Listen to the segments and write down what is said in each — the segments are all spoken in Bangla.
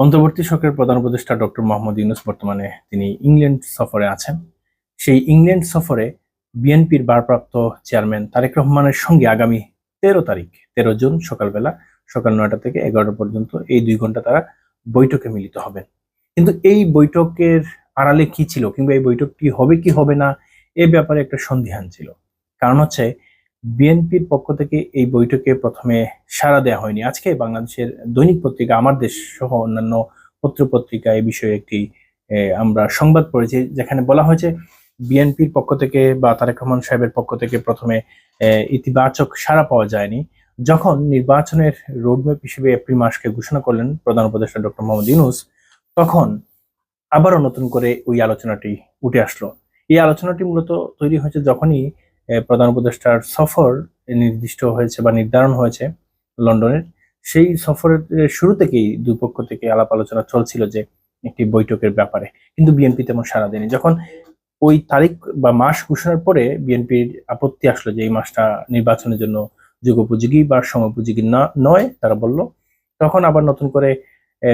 অন্তর্বর্তী সরকারের প্রধান উপদেষ্টা ডক্টর মোহাম্মদ ইউনুস বর্তমানে তিনি ইংল্যান্ড সফরে আছেন। সেই ইংল্যান্ড সফরে বিএনপির ভারপ্রাপ্ত চেয়ারম্যান তারেক রহমানের সঙ্গে আগামী তেরো তারিখ, তেরো জুন সকালবেলা সকাল নয়টা থেকে এগারোটা পর্যন্ত এই দুই ঘণ্টা তারা বৈঠকে মিলিত হবেন। কিন্তু এই বৈঠকের আড়ালে কি ছিল কিংবা এই বৈঠকটি হবে, কি হবে না, এ ব্যাপারে একটা সন্দিহান ছিল। কারণ হচ্ছে বিএনপির পক্ষ থেকে এই বৈঠকে প্রথমে সাড়া দেওয়া হয়নি। আজকে বাংলাদেশের দৈনিক পত্রিকা, আমার দেশ সহ অন্যান্য পত্র পত্রিকা এই বিষয়ে একটি আমরা সংবাদ পড়েছি, যেখানে বলা হয়েছে বিএনপির পক্ষ থেকে বা তারেক রহমান সাহেবের পক্ষ থেকে প্রথমে ইতিবাচক সাড়া পাওয়া যায়নি। যখন নির্বাচনের রোডম্যাপ হিসেবে এপ্রিল মাসকে ঘোষণা করলেন প্রধান উপদেষ্টা ডক্টর মোহাম্মদ ইউনুস, তখন আবারও নতুন করে ওই আলোচনাটি উঠে আসলো। এই আলোচনাটি মূলত তৈরি হয়েছে যখনই প্রধান উপদেষ্টার সফর নির্দিষ্ট হয়েছে বা নির্ধারণ হয়েছে লন্ডনের। সেই সফরের শুরু থেকেই দুই পক্ষ থেকে আলাপ আলোচনা চলছিল যে একটি বৈঠকের ব্যাপারে। কিন্তু বিএনপি তেমন সাড়া দেয়নি। যখন ওই তারিখ বা মাস ঘোষণার পরে বিএনপির আপত্তি আসলো যে এই মাসটা নির্বাচনের জন্য যুগোপযোগী বা সময়োপযোগী না, নয়, তারা বলল, তখন আবার নতুন করে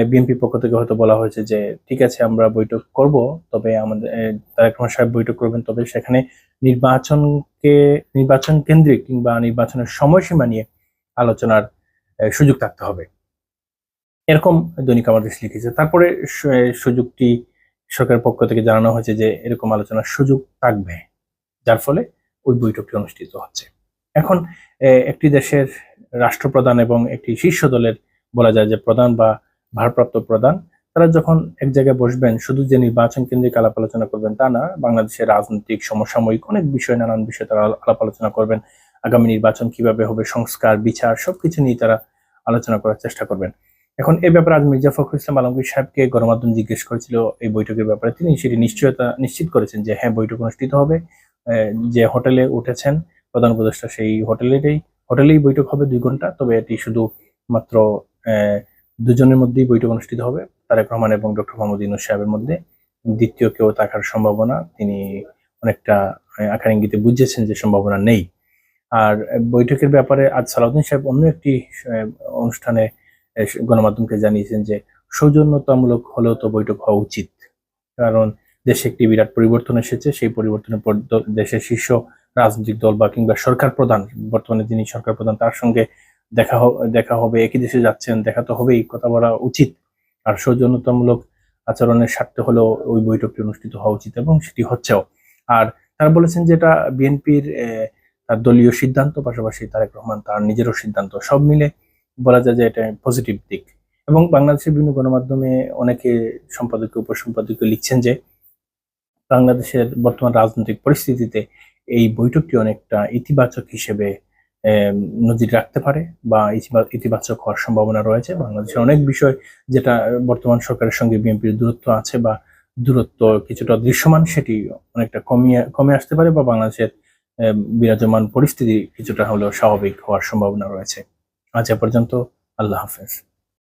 বিএনপি পক্ষ থেকে হয়তো বলা হয়েছে যে, ঠিক আছে, আমরা বৈঠক করব, তবে আমাদের তারেক রহমান সাহেব বৈঠক করবেন, তবে সেখানে নির্বাচনকে, নির্বাচন কেন্দ্রিক কিংবা নির্বাচনের সময়সীমা নিয়ে আলোচনার সুযোগ থাকতে হবে। এরকম দৈনিক আমাদের লিখেছে। তারপরে সুযোগটি সরকারের পক্ষ থেকে জানানো হয়েছে যে, এরকম আলোচনার সুযোগ থাকবে, যার ফলে ওই বৈঠকটি অনুষ্ঠিত হচ্ছে। এখন একটি দেশের রাষ্ট্রপ্রধান এবং একটি শীর্ষ দলের বলা যায় যে প্রধান বা ভারপ্রাপ্ত প্রধান, তারা যখন এক জায়গায় বসবেন, শুধু যে নির্বাচন কেন্দ্রিক আলাপ আলোচনা করবেন তা না, বাংলাদেশের রাজনৈতিক, সমসাময়িক অনেক বিষয়, নানান বিষয়ে তারা আলাপ আলোচনা করবেন, আগামী নির্বাচন কীভাবে হবে, সংস্কার, বিচার, সবকিছু নিয়ে তারা আলোচনা করার চেষ্টা করবেন। এখন এই ব্যাপারে আজ মির্জা ফখরুল ইসলাম আলমগীর সাহেবকে গণমাধ্যম জিজ্ঞেস করেছিল এই বৈঠকের ব্যাপারে। তিনি সেটি নিশ্চয়তা নিশ্চিত করেছেন যে হ্যাঁ বৈঠক অনুষ্ঠিত হবে। যে হোটেলে উঠেছেন প্রধান উপদেষ্টা সেই হোটেলেরই, হোটেলেই বৈঠক হবে দুই ঘণ্টা, তবে এটি শুধু মাত্র দুজনের মধ্যেই বৈঠক অনুষ্ঠিত হবে। তারেক রহমান এবং ডক্টর মোহাম্মদ ইউনুস সাহেবের মধ্যে দ্বিতীয় কেউ থাকার সম্ভাবনা তিনি অনেকটা আকার ইঙ্গিতে বুঝেছেন যে সম্ভাবনা নেই। আর বৈঠকের ব্যাপারে আজ সালাউদ্দিন সাহেব অন্য একটি অনুষ্ঠানে গণমাধ্যমকে জানিয়েছেন যে সৌজন্যতামূলক হলেও তো বৈঠক হওয়া উচিত। কারণ দেশে একটি বিরাট পরিবর্তন এসেছে, সেই পরিবর্তনের পর দেশের শীর্ষ রাজনৈতিক দল বা কিংবা সরকার প্রধান, বর্তমানে যিনি সরকার প্রধান, তার সঙ্গে দেখা দেখা হবে, একই দেশে যাচ্ছেন, দেখা তো হবেই, কথা বলা উচিত। আর সৌজন্যতামূলক আচরণের স্বার্থে হলেও ওই বৈঠকটি অনুষ্ঠিত হওয়া উচিত এবং সেটি হচ্ছেও। আর তারা বলেছেন যে এটা বিএনপির তার দলীয় সিদ্ধান্ত, পাশাপাশি তারেক রহমান তার নিজেরও সিদ্ধান্ত। সব মিলে বলা যায় যে এটা পজিটিভ দিক। এবং বাংলাদেশের বিভিন্ন গণমাধ্যমে অনেকে সম্পাদকীয়, উপসম্পাদকীয় লিখছেন যে বাংলাদেশের বর্তমান রাজনৈতিক পরিস্থিতিতে এই বৈঠকটি অনেকটা ইতিবাচক হিসেবে নজির রাখতে পারে বা ইতিবাচক হওয়ার সম্ভাবনা রয়েছে। বাংলাদেশের অনেক বিষয় যেটা বর্তমান সরকারের সঙ্গে বিএনপির দূরত্ব আছে বা দূরত্ব কিছুটা দৃশ্যমান, সেটি অনেকটা কমিয়ে, কমে আসতে পারে বা বাংলাদেশের বিরাজমান পরিস্থিতি কিছুটা হলেও স্বাভাবিক হওয়ার সম্ভাবনা রয়েছে। আজ এ পর্যন্ত আল্লাহ হাফেজ।